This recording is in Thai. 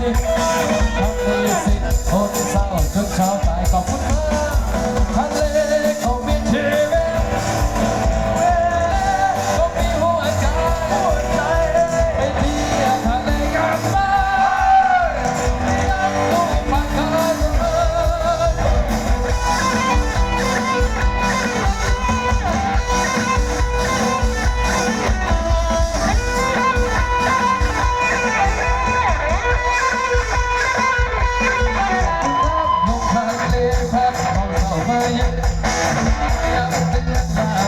สิทนมีสิทนเศร้าจนเช้าตายก็พุท I'm gonna get Yeah.